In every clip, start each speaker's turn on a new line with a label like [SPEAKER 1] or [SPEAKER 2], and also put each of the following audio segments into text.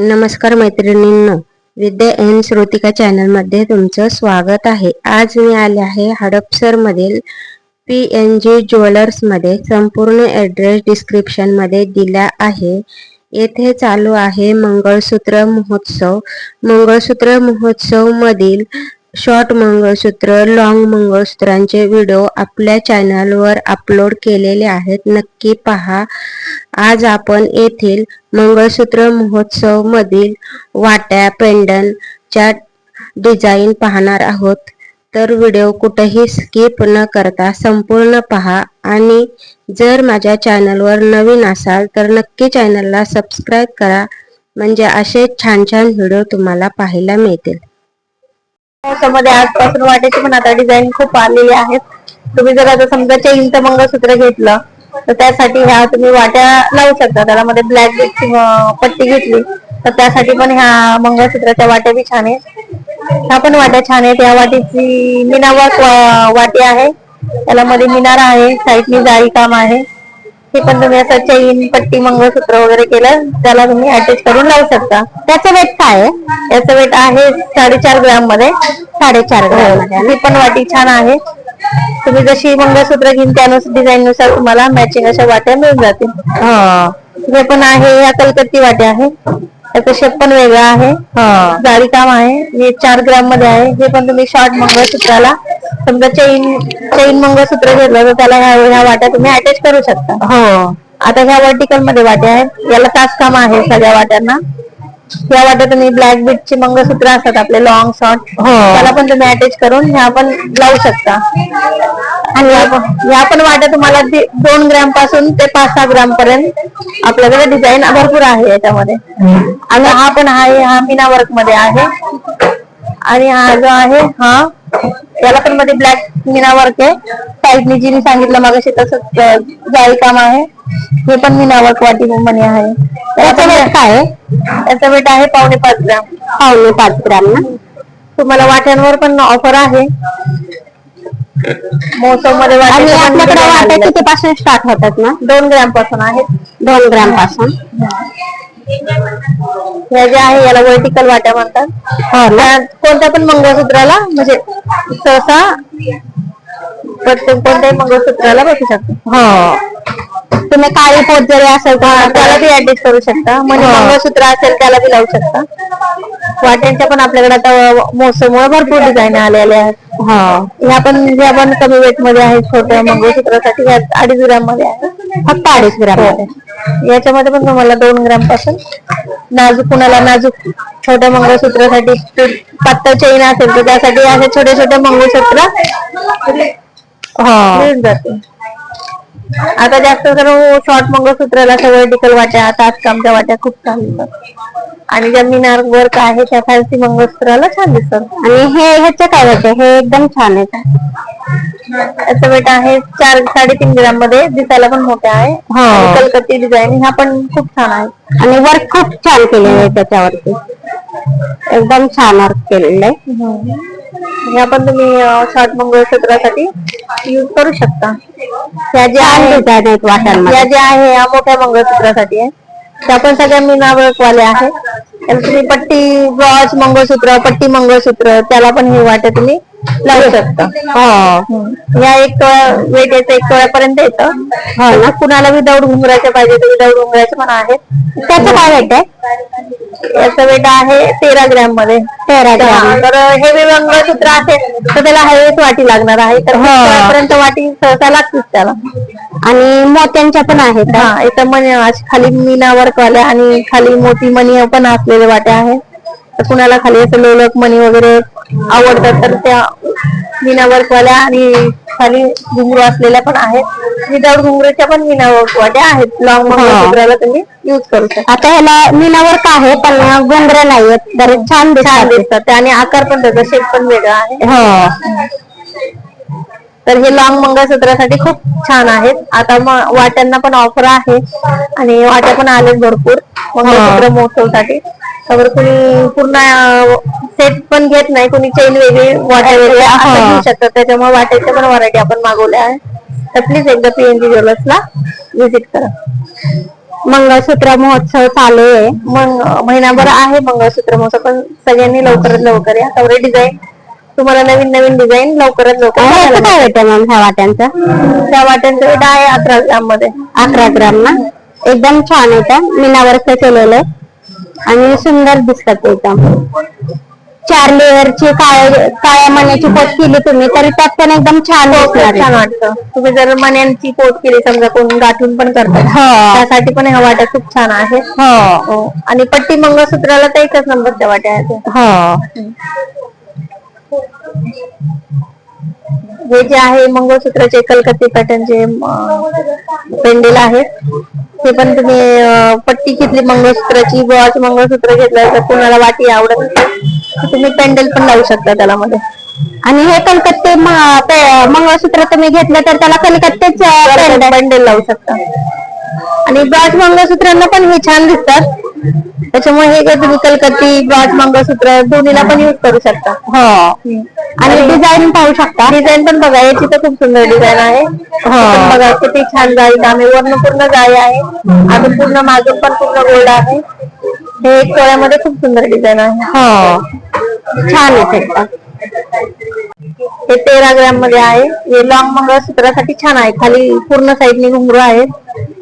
[SPEAKER 1] नमस्कार मैत्रिणींनो विद्या एन श्रोतिका चॅनलमध्ये तुमचं स्वागत आहे. आज मी आले आहे हडपसर मधील पी एन जी ज्वेलर्समध्ये संपूर्ण ऍड्रेस डिस्क्रिप्शनमध्ये दिला आहे. येथे चालू आहे मंगळसूत्र महोत्सव. मंगळसूत्र महोत्सव मधील शॉर्ट मंगळसूत्र लॉंग मंगळसूत्रांचे व्हिडिओ आपल्या चॅनलवर अपलोड केलेले आहेत. नक्की पहा. आज आपण येथील मंगळसूत्र महोत्सव मधील वाट्या पेंडनच्या डिझाईन पाहणार आहोत. तर व्हिडिओ कुठेही स्किप न करता संपूर्ण पहा. आणि जर माझ्या चॅनलवर नवीन असाल तर नक्की चॅनलला सबस्क्राईब करा. म्हणजे असे छान छान व्हिडिओ तुम्हाला पाहायला मिळतील.
[SPEAKER 2] मध्ये आजपासून वाटायची पण आता डिझाईन खूप आलेली आहेत. तुम्ही जर आता समजा चेनचं मंगळसूत्र घेतलं तर त्यासाठी ह्या तुम्ही वाट्या लावू शकता. त्याला मध्ये ब्लॅक पट्टी घेतली तर त्यासाठी पण ह्या मंगळसूत्राच्या वाट्या बी छान आहेत. ह्या पण वाट्या छान आहेत. ह्या वाटीची मिनावर वाटी आहे. त्याला मध्ये मिनार आहे साईडनी जाळी काम आहे. हे पण तुम्ही असं चैन पट्टी मंगळसूत्र वगैरे केलं त्याला तुम्ही अटॅच करून लावू शकता. त्याचं वेट काय आहे? याचं वेट आहे साडेचार ग्राममध्ये साडेचार ग्राम. ही पण वाटी छान आहे. तुम्ही जशी मंगळसूत्र घेईन त्यानुसार डिझाईन नुसार तुम्हाला मॅचिंग अशा वाट्या मिळून जातील. हे पण आहे या कलकत्ती वाट्या आहे. त्याचा शेप पण वेगळा आहे. जाळी काम आहे. हे चार ग्राममध्ये आहे. हे पण तुम्ही शॉर्ट मंगळसूत्राला समजा चैन चैन मंगळसूत्र घेतलं तर त्याला ह्या ह्या वाट्या तुम्ही अटॅच करू शकता. हो. आता ह्या वर्टिकलमध्ये वाट्या आहेत. याला तास काम आहे सगळ्या वाट्यांना. या वाट्या तुम्ही ब्लॅक बीटची मंगळसूत्र असतात आपले लॉंग शॉर्ट त्याला पण तुम्ही अटॅच करून ह्या पण लावू शकता. आणि या पण- वाट्या तुम्हाला दि- दोन ग्रॅमपासून ते पाच सहा ग्रॅम पर्यंत आपल्याकडे डिझाईन भरपूर आहे याच्यामध्ये. आणि हा पण आहे हा मीना वर्कमध्ये आहे. आणि हा जो आहे हा याला पण मध्ये ब्लॅक मीना वर्क आहे साईडनी जी मी सांगितलं मग तसंच जाळी काम आहे. हे पण मीना वर्क वाटी मनी आहे. त्याचा वेट काय आहे? त्याचा वेट आहे पावणे पाच ग्राम. पावणे पाच ग्राम ना? तुम्हाला वाट्यांवर पण ऑफर आहे. मोसममध्ये
[SPEAKER 1] आणि आपल्याकडे वाट्या किती पासून स्टार्ट होतात ना
[SPEAKER 2] दोन ग्रॅमपासून आहेत
[SPEAKER 1] दोन ग्रामपासून?
[SPEAKER 2] ह्या ज्या आहे याला वर्टिकल वाट्या म्हणतात. त्या कोणत्या पण मंगळसूत्राला म्हणजे सहसा प्रत्येक कोणत्याही मंगळसूत्राला बसू शकतो.
[SPEAKER 1] हो. तुम्ही काळी पोत जरी असेल तर
[SPEAKER 2] त्याला बी ऍडजस्ट करू शकता. म्हणजे मंगळसूत्र असेल त्याला बी लावू शकता. वाट्यांच्या पण आपल्याकडे आता मोसममुळे भरपूर डिझाईन आलेल्या आहेत.
[SPEAKER 1] हो.
[SPEAKER 2] ह्या पण ह्या पण कमी वेटमध्ये आहेत छोट्या मंगळसूत्रासाठी ह्या अडीच ग्राममध्ये आहे
[SPEAKER 1] फक्त अडीच ग्राम
[SPEAKER 2] हो. याच्यामध्ये पण तुम्हाला दोन ग्रामपासून नाजूक कुणाला नाजूक छोट्या मंगळसूत्रासाठी ते पातळ चैन असेल तर त्यासाठी असे छोटे छोटे मंगळसूत्र
[SPEAKER 1] हो
[SPEAKER 2] मिळून जाते. आता जास्त करून शॉर्ट मंगळसूत्राला वर्टिकल वाट्या तासकामच्या वाट्या खूप छान दिसतात. आणि ज्या मिनार वर्क आहे त्या फॅन्सी मंगळसूत्राला छान दिसतात.
[SPEAKER 1] आणि हे ह्याचं काय होतं हे एकदम छान आहे
[SPEAKER 2] याचं वेट आहे चार साडेतीन ग्राममध्ये दिसायला पण मोठ्या आहे.
[SPEAKER 1] हो.
[SPEAKER 2] आणि कलकत्ती डिझाईन ह्या पण खूप छान आहे
[SPEAKER 1] आणि वर्क खूप छान केलेलं आहे त्याच्यावरती. एकदम छान वर्क केलेलं आहे.
[SPEAKER 2] ह्या पण तुम्ही शॉर्ट मंगळसूत्रासाठी युज करू शकता. ह्या ज्या
[SPEAKER 1] छान
[SPEAKER 2] आहे या ज्या आहे या मोठ्या मंगळसूत्रासाठी आहे. त्या पण सगळ्या मीनावर्क वाल्या आहेत. त्याला तुम्ही पट्टी ब्रॉच मंगळसूत्र पट्टी मंगळसूत्र त्याला पण हे वाट्या तुम्ही लावू शकता. हो. या एक वेट येतं एक तोळ्यापर्यंत येतं. हो ना. कुणाला विदाऊट घुंगराचे पाहिजे तर विदाऊट घुंगराचे पण आहेत
[SPEAKER 1] त्याचं काय वेट आहे?
[SPEAKER 2] याचं वेट आहे तेरा ग्रॅममध्ये.
[SPEAKER 1] तेरा ग्रॅम.
[SPEAKER 2] तर हेवी मंगळसूत्र असेल तर त्याला हवेच वाटी लागणार आहे. तर पर्यंत वाटी सहसा लागतेच त्याला.
[SPEAKER 1] आणि मोत्यांच्या पण आहेत
[SPEAKER 2] हा इथं खाली मीना वर्क वाल्या आणि खाली मोठी मणी पण असलेले वाट्या आहेत. तर कुणाला खाली असं लोलक मणी वगैरे आवडतात तर त्या मीना वर्क वाल्या आणि खाली घुंगरू असलेल्या पण आहेत. विदाऊट घुंगरूच्या पण मीना वर्क वाट्या आहेत लॉंग मंगळसूत्राला तुम्ही युज करू शकता.
[SPEAKER 1] आता ह्याला मीनावर का आहे पण गोंगऱ्या नाहीयेत. तर छान
[SPEAKER 2] छान
[SPEAKER 1] दिसतात.
[SPEAKER 2] आणि आकार पण त्याचा शेप पण वेगळा आहे.
[SPEAKER 1] हो.
[SPEAKER 2] तर हे लॉंग मंगळसूत्रासाठी खूप छान आहेत. आता मग वाट्यांना पण ऑफर आहे. आणि वाट्या पण आलेत भरपूर. मंगळसूत्र महोत्सवसाठी तर कुणी पूर्ण सेट पण घेत नाही. कुणी चैन वेगळी वाट्या वेगळ्या असं घेऊ शकतात त्याच्यामुळे वाट्याच्या पण व्हरायटी आपण मागवल्या आहे तर प्लीज एकदा पीएनजी ज्वेलर्सला व्हिजिट करा.
[SPEAKER 1] मंगळसूत्र महोत्सव चालू आहे.
[SPEAKER 2] मग महिनाभर आहे मंगळसूत्र महोत्सव पण सगळ्यांनी लवकरात लवकर या. एवढे डिझाईन तुम्हाला नवीन नवीन डिझाईन लवकरात लवकर
[SPEAKER 1] काय होतं मॅम ह्या वाट्यांचं.
[SPEAKER 2] त्या वाट्यांचं आहे अकरा ग्राममध्ये
[SPEAKER 1] अकरा ग्राम ना? एकदम छान येतं मीनावर्क केलेलं आहे. आणि सुंदर दिसतात एकदम. चार लेअरची काळ्या काळ्या मण्याची पोत केली तुम्ही तरी त्यात पण एकदम छान
[SPEAKER 2] खूप
[SPEAKER 1] दिसणार
[SPEAKER 2] छान
[SPEAKER 1] आहे.
[SPEAKER 2] वाटतं. तुम्ही जर मण्यांची पोत केली समजा कोण गाठून पण करतात
[SPEAKER 1] हो.
[SPEAKER 2] त्यासाठी पण ह्या वाट्या खूप छान आहे
[SPEAKER 1] हो.
[SPEAKER 2] हो. आणि पट्टी मंगळसूत्राला तर एकच नंबरच्या वाट्या आहेत.
[SPEAKER 1] हो.
[SPEAKER 2] हे जे आहे मंगळसूत्राचे कलकत्ती पॅटर्नचे पेंडेल आहेत ते पण तुम्ही पट्टी घेतली मंगळसूत्राची बॉच मंगळसूत्र घेतलं तर कोणाला वाटी आवडत तुम्ही पेंडेल पण लावू शकता त्याला मध्ये
[SPEAKER 1] आणि हे कलकत्ते मंगळसूत्र तुम्ही घेतलं तर त्याला कलकत्तेच अं,
[SPEAKER 2] पेंडेल लावू शकता. आणि ब्राज मंगळसूत्रांना पण हे छान दिसतात. त्याच्यामुळे हे काय तुम्ही कलकत्ती ब्राज मंगळसूत्र दोन्हीला पण युज करू शकता.
[SPEAKER 1] हो. आणि डिझाईन पाहू शकता.
[SPEAKER 2] डिझाईन पण बघा याची तर खूप सुंदर डिझाईन आहे. पण बघा किती छान जाळी काम आहे वरनं पूर्ण जाळी आहे. अजून पूर्ण मागून पण पूर्ण गोल्ड आहे. हे एक तोळ्यामध्ये खूप सुंदर डिझाईन आहे.
[SPEAKER 1] हो. छान आहे.
[SPEAKER 2] हे तेरा ग्रॅममध्ये आहे. हे लॉंग मंगळसूत्रासाठी छान आहे. खाली पूर्ण साईडने घुंगरू आहेत.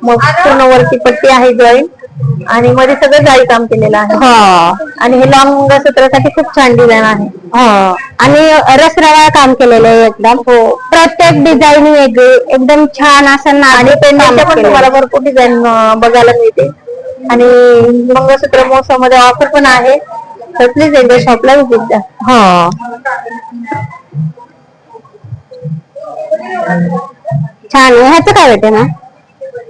[SPEAKER 2] मग पूर्ण वरती पट्टी आहे जॉईन आणि मध्ये सगळं जाळी काम केलेलं आहे.
[SPEAKER 1] हो.
[SPEAKER 2] आणि हे लॉंग मंगळसूत्रासाठी खूप छान डिझाईन आहे.
[SPEAKER 1] हो. आणि रसरवा काम केलेलं आहे एकदम हो. प्रत्येक डिझाईन वेगळी. एकदम छान असं
[SPEAKER 2] आणि पण तुम्हाला भरपूर डिझाईन बघायला मिळते. आणि मंगळसूत्र महोत्सवमध्ये ऑफर पण आहे. तर प्लीज एकदा शॉपला विजिट द्या.
[SPEAKER 1] हो. छान. आहे ह्याचं काय वाटतं ना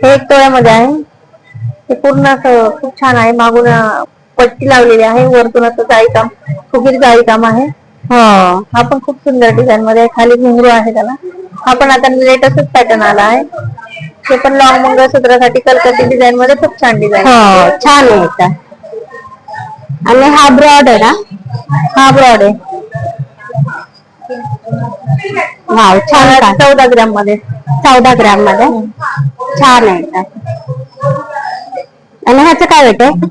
[SPEAKER 2] हे एक तोळ्यामध्ये आहे. हे पूर्ण असं खूप छान आहे. मागून पट्टी लावलेली आहे. वरतून असं जाळी काम फुगीर जाळी काम आहे.
[SPEAKER 1] हो.
[SPEAKER 2] हा पण खूप सुंदर डिझाईन मध्ये आहे. खाली घुंगरू आहे त्याला. हा पण आता लेटेस्टच पॅटर्न आला आहे. ते पण लॉंग मंगळसूत्रासाठी कलकत्ती डिझाईन मध्ये खूप छान डिझाईन
[SPEAKER 1] हो छान आहे आणि हा ब्रॉड आहे ना?
[SPEAKER 2] हा ब्रॉड आहे.
[SPEAKER 1] वाव छान
[SPEAKER 2] चौदा ग्राममध्ये
[SPEAKER 1] चौदा ग्राममध्ये छान आहे. आणि ह्याचं काय वाटत?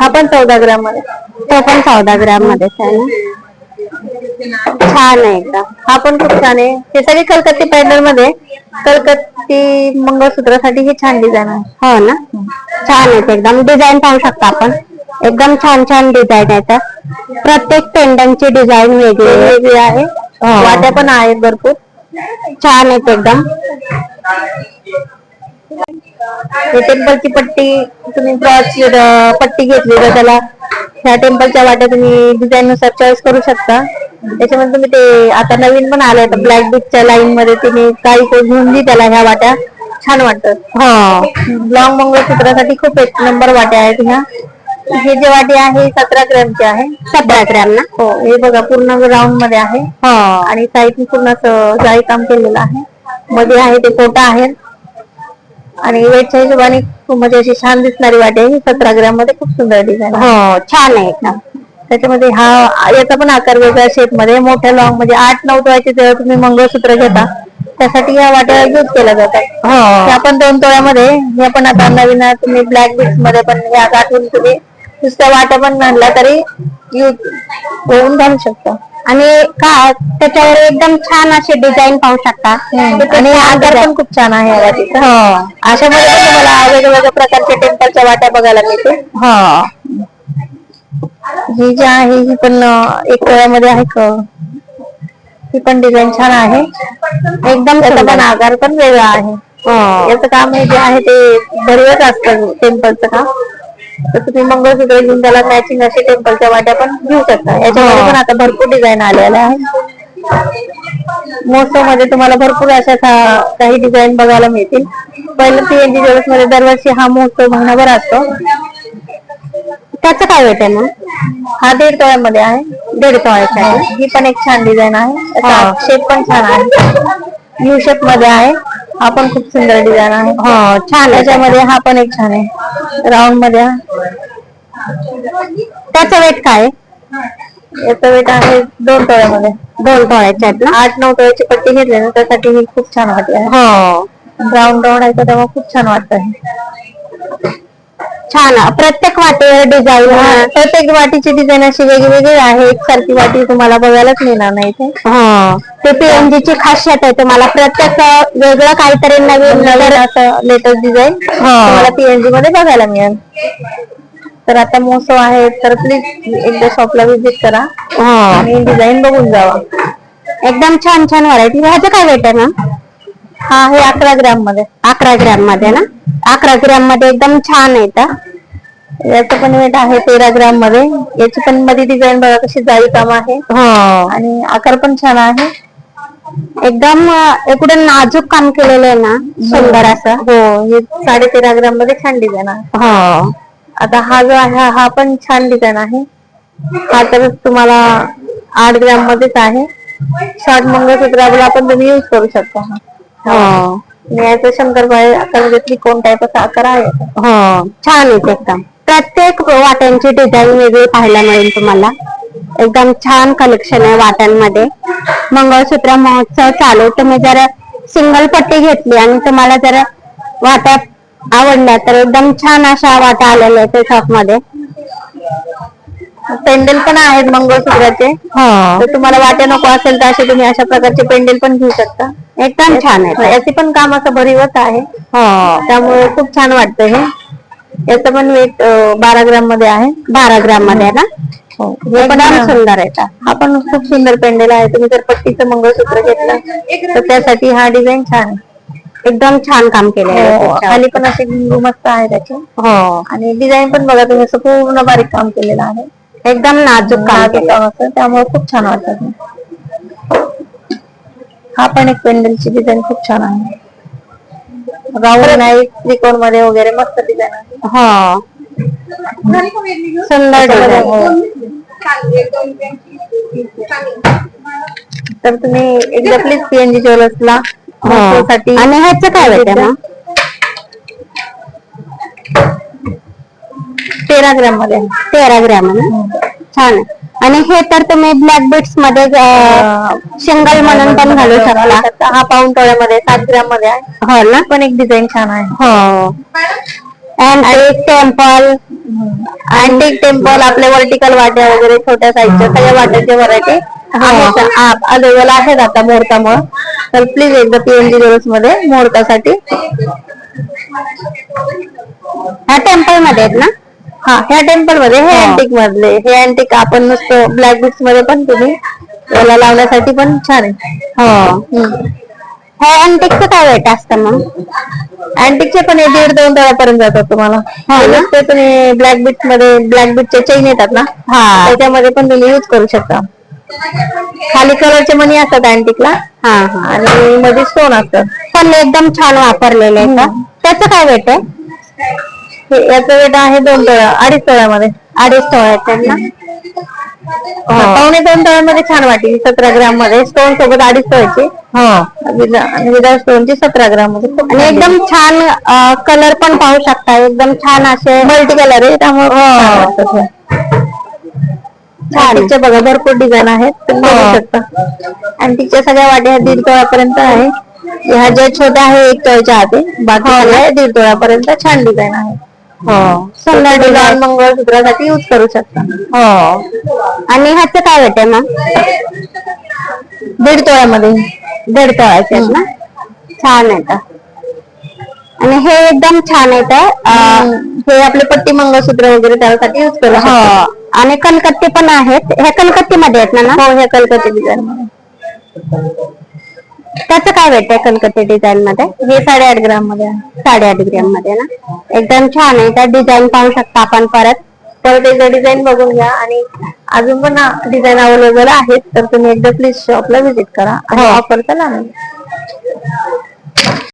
[SPEAKER 2] हा पण चौदा ग्राममध्ये
[SPEAKER 1] तो पण चौदा ग्राममध्ये आहे. छान आहे एकदम.
[SPEAKER 2] हा पण खूप छान आहे. हे सगळे कलकत्ती पॅटर्नमध्ये कलकत्ती मंगळसूत्रासाठी हे छान डिझाईन आहे.
[SPEAKER 1] हो ना? छान आहे ते एकदम. डिझाईन पाहू शकता आपण. एकदम छान छान डिझाईन आहे प्रत्येक पेंडनची डिझाईन वेगळी. आहे.
[SPEAKER 2] वेगळी आहे.
[SPEAKER 1] हो.
[SPEAKER 2] वाट्या पण आहेत भरपूर.
[SPEAKER 1] छान आहे ते एकदम
[SPEAKER 2] टेम्पलची पट्टी तुम्ही पट्टी घेतली तर त्याला ह्या टेम्पलच्या वाट्या तुम्ही डिझाईन नुसार चॉईस करू शकता. त्याच्यामध्ये तुम्ही ते आता नवीन पण आले आता ब्लॅक बीचच्या लाईन मध्ये तुम्ही काही कोण घेऊन त्याला ह्या वाट्या. छान वाटतात
[SPEAKER 1] हो.
[SPEAKER 2] लॉंग मंगळसूत्रासाठी खूप एक नंबर वाट्या आहेत ह्या. हे जे वाटी आहे सतरा ग्रॅमचे आहे.
[SPEAKER 1] सतरा ग्राम ना?
[SPEAKER 2] हो हे बघा पूर्ण राऊंडमध्ये आहे.
[SPEAKER 1] हो.
[SPEAKER 2] आणि साईडने पूर्ण जाळी काम केलेलं आहे. मध्ये आहे ते कोटा आहे. आणि वेटच्या हिशोबाने खूप म्हणजे अशी छान दिसणारी वाटी आहे. ही सतरा ग्रॅममध्ये खूप सुंदर डिझाईन
[SPEAKER 1] हो छान आहे एकदम.
[SPEAKER 2] त्याच्यामध्ये हा याचा पण आकार वेगळा शेपमध्ये मोठ्या लॉंग म्हणजे आठ नऊ तोळ्याचे जेव्हा तुम्ही मंगळसूत्र घेता त्यासाठी या वाट्या युज केल्या जातात.
[SPEAKER 1] हो.
[SPEAKER 2] त्या पण दोन तोळ्यामध्ये. हे पण आता नवीन तुम्ही ब्लॅक बीट्समध्ये पण या गाठून तुम्ही नुसत्या वाट्या पण आणल्या तरी होऊन घालू शकता.
[SPEAKER 1] आणि का त्याच्यावर एकदम छान असे डिझाईन पाहू शकता.
[SPEAKER 2] आणि आकार पण खूप छान आहे
[SPEAKER 1] हो.
[SPEAKER 2] अशामध्ये पण तुम्हाला वेगवेगळ्या प्रकारच्या टेम्पलच्या वाट्या बघायला मिळते
[SPEAKER 1] हो.
[SPEAKER 2] ही जी आहे ही पण एक तोळ्यामध्ये आहे का? ही पण डिझाईन छान आहे. एकदम त्याचा पण आकार पण वेगळा आहे.
[SPEAKER 1] हो.
[SPEAKER 2] याचं काम हे जे आहे ते भरवत असतं टेम्पलचं काम. तर तुम्ही मंगळसूत्र घेऊन त्याला मॅचिंग असे टेम्पलच्या वाट्या पण घेऊ शकता. याच्यामध्ये पण आता भरपूर डिझाईन आलेल्या आहेत. मोसो मध्ये तुम्हाला भरपूर अशा काही डिझाईन बघायला मिळतील. पहिलं पीएनजी ज्वेल्समध्ये दरवर्षी हा महोत्सव महिनाभर असतो.
[SPEAKER 1] त्याचं काय वेट आहे मग?
[SPEAKER 2] हा दीड तोळ्यामध्ये आहे.
[SPEAKER 1] दीड तोळ्याचा आहे
[SPEAKER 2] ही पण एक छान डिझाईन आहे. शेप पण छान आहे. यू शेपमध्ये आहे. हा पण खूप सुंदर डिझाईन आहे.
[SPEAKER 1] हो छान
[SPEAKER 2] त्याच्यामध्ये हा पण एक छान आहे. राऊंडमध्ये.
[SPEAKER 1] त्याचं वेट काय आहे?
[SPEAKER 2] याचं वेट आहे दोन तोळ्यामध्ये.
[SPEAKER 1] दोन तोळ्याचे आहेत ना?
[SPEAKER 2] आठ नऊ तोळ्याची पट्टी घेतली ना त्यासाठी ही खूप छान वाटते.
[SPEAKER 1] हो.
[SPEAKER 2] राऊंड राऊंड आहे तर तेव्हा खूप छान वाटत आहे
[SPEAKER 1] छान. प्रत्येक वाटेवर डिझाईन
[SPEAKER 2] प्रत्येक वाटीची डिझाईन अशी वेगवेगळी आहे. एकसारखी वाटी तुम्हाला बघायलाच मिळणार नाही इथे.
[SPEAKER 1] हो. ते पीएनजी ची खासियत आहे. तुम्हाला प्रत्येक वेगळं काहीतरी नवीन
[SPEAKER 2] नवीन असं लेटेस्ट डिझाईन तुम्हाला पीएनजी मध्ये बघायला मिळेल. तर आता मोसो आहे. तर प्लीज एकदा शॉपला व्हिजिट करा.
[SPEAKER 1] हो.
[SPEAKER 2] आणि डिझाईन बघून जावा.
[SPEAKER 1] एकदम छान छान व्हरायटी ह्याचं काय वेट आहे मॅम
[SPEAKER 2] हा आहे अकरा ग्राममध्ये
[SPEAKER 1] अकरा ग्रॅममध्ये ना? अकरा ग्रॅममध्ये एकदम छान आहे का
[SPEAKER 2] याचं पण वेट आहे तेरा ग्राममध्ये. याची पण मध्ये डिझाईन बघा कशी जाळी काम आहे.
[SPEAKER 1] हो.
[SPEAKER 2] आणि आकार पण छान आहे.
[SPEAKER 1] एकदम इकडे नाजूक काम केलेलं आहे ना सुंदर असं.
[SPEAKER 2] हो. हे. साडे तेरा ग्राममध्ये छान डिझाईन आहे.
[SPEAKER 1] हो.
[SPEAKER 2] आता हा जो आहे हा पण छान डिझाईन आहे. हा तर तुम्हाला आठ ग्राम मध्येच आहे. शॉर्ट मंगळसूत्राला पण तुम्ही युज करू शकता. हा. आणि याचं शंकरपाळे आकारामध्ये त्रिकोण टाईप असा आकार आहे.
[SPEAKER 1] हो. छान आहे ते एकदम. प्रत्येक वाट्यांची डिझाईन वेगळी पाहायला मिळेल तुम्हाला. एकदम छान कलेक्शन आहे वाट्यांमध्ये. मंगळसूत्र महोत्सव चालू तुम्ही जर सिंगल पट्टी घेतली आणि तुम्हाला जर वाट्या आवडल्या तर एकदम छान अशा वाट्या आलेल्या आहेत शॉपमध्ये.
[SPEAKER 2] पेंडल पण आहेत मंगळसूत्राचे.
[SPEAKER 1] हो.
[SPEAKER 2] तर तुम्हाला वाट्या नको असेल तर असे तुम्ही अशा प्रकारचे पेंडल पण घेऊ शकता.
[SPEAKER 1] एकदम छान आहे.
[SPEAKER 2] याचे पण काम असं भरीवच आहे.
[SPEAKER 1] हो.
[SPEAKER 2] त्यामुळे खूप छान वाटतं हे. याचं पण वेट बारा ग्राममध्ये आहे.
[SPEAKER 1] बारा ग्राममध्ये ना?
[SPEAKER 2] हो. हे
[SPEAKER 1] एकदम सुंदर आहे. का
[SPEAKER 2] हा पण खूप सुंदर पेंडल आहे. तुम्ही जर पट्टीचं मंगळसूत्र घेतलं तर त्यासाठी हा डिझाईन छान आहे.
[SPEAKER 1] एकदम छान काम केलेलं आहे
[SPEAKER 2] हो. खाली पण असे बिंदू मस्त आहे त्याचे.
[SPEAKER 1] हो.
[SPEAKER 2] आणि डिझाईन पण बघा तुम्ही असं पूर्ण बारीक काम केलेलं आहे.
[SPEAKER 1] एकदम नाजूक काम केलं
[SPEAKER 2] असतं त्यामुळे खूप छान वाटतं. हा पण एक पेंडलची डिझाईन खूप छान आहे राऊंड नाही त्रिकोणमध्ये वगैरे मस्त डिझाईन आहे
[SPEAKER 1] हो सुंदर
[SPEAKER 2] त्याच्यामध्ये,
[SPEAKER 1] डिझाईन
[SPEAKER 2] हो. तर तुम्ही एकदा प्लीज पीएनजी ज्वेलर्सला साठी
[SPEAKER 1] हो. आणि ह्याचं काय आहे मग
[SPEAKER 2] तेरा ग्राममध्ये आहे.
[SPEAKER 1] तेरा ग्रॅम आहे ना छान आहे. आणि हे तर तुम्ही ब्लॅक बीट्समध्ये सिंगल म्हणून पण घालू शकता.
[SPEAKER 2] हा पाऊन तोळ्यामध्ये सात ग्राममध्ये
[SPEAKER 1] हो ना?
[SPEAKER 2] पण एक डिझाईन छान आहे.
[SPEAKER 1] हो. अँड टेम्पल
[SPEAKER 2] अँटिक टेम्पल आपले वर्टिकल वाट्या वगैरे छोट्या साईजच्या सगळ्या वाट्याच्या व्हरायटी अवेलेबल आहेत आता मुहूर्तामुळे. तर प्लीज एकदा पीएनजी ज्वेलर्समध्ये मुहूर्तासाठी.
[SPEAKER 1] ह्या टेम्पलमध्ये आहेत ना?
[SPEAKER 2] हा ह्या टेम्पलमध्ये हे. अँटिक मधले हे अँटिक आपण नुसतं ब्लॅक बीट्समध्ये पण तुम्ही याला लावण्यासाठी पण छान आहे.
[SPEAKER 1] हो. हे अँटिकचं काय वेट असतं मग?
[SPEAKER 2] अँटिकचे पण हे दीड दोन तळ्यापर्यंत जातात तुम्हाला. हे नुसते तुम्ही ब्लॅक बीट्समध्ये ब्लॅक बीटचे चेन येतात ना?
[SPEAKER 1] हा.
[SPEAKER 2] त्याच्यामध्ये पण तुम्ही युज करू शकता. खाली कलरचे मनी असतात अँटिकला
[SPEAKER 1] हा हा.
[SPEAKER 2] आणि मध्ये स्टोन असतात
[SPEAKER 1] पण एकदम छान वापरलेले आहे का? त्याचं काय वेट आहे?
[SPEAKER 2] याचं वेट आहे दोन तळ्या अडीच तळ्यामध्ये
[SPEAKER 1] अडीच तोळ्याचे आहेत ना
[SPEAKER 2] पावणे दोन तळ्यामध्ये छान वाटेल सतरा ग्राममध्ये स्टोन सोबत अडीच तळ्याचे.
[SPEAKER 1] हो.
[SPEAKER 2] आणि विदाउट स्टोनची सतरा ग्राममध्ये
[SPEAKER 1] आणि एकदम छान कलर पण पाहू शकता. एकदम छान असे
[SPEAKER 2] मल्टी कलर आहे त्यामुळे खूप छान वाटतं ते. अँटिकच्या बघा भरपूर डिझाईन आहेत. तुम्ही बघू शकता. अँटिकच्या सगळ्या वाट्या ह्या दीड तोळ्यापर्यंत आहे. ह्या ज्या छोट्या आहे एक तोळ्याच्या आते बाकी सगळ्या दीड तोळ्यापर्यंत छान डिझाईन आहे
[SPEAKER 1] हो.
[SPEAKER 2] मंगळसूत्रासाठी युज करू शकता.
[SPEAKER 1] हो. आणि ह्याचं काय वेट आहे मग
[SPEAKER 2] दीड तोळ्यामध्ये
[SPEAKER 1] दीड तोळ्याचे आहेत ना? छान तर. आणि हे एकदम छान
[SPEAKER 2] अं, हे आपले पट्टी मंगळसूत्र वगैरे त्यासाठी युज करू
[SPEAKER 1] हो.
[SPEAKER 2] शकता.
[SPEAKER 1] आणि कलकत्ते पण आहेत. हे कलकत्ते मध्ये आहेत ना
[SPEAKER 2] हो ह्या कलकत्ते डिझाईन
[SPEAKER 1] त्याचं काय भेटतंय कलकत्ते डिझाईन मध्ये?
[SPEAKER 2] हे साडेआठ ग्राममध्ये
[SPEAKER 1] साडेआठ ग्राममध्ये ना? एकदम छान आहे. त्या डिझाईन पाहू शकता आपण परत.
[SPEAKER 2] परत एकदा डिझाईन बघून घ्या. आणि अजून पण डिझाईन अवेलेबल आहेत. तर तुम्ही एकदा प्लीज शॉपला व्हिजिट करा. ऑफर हो. तर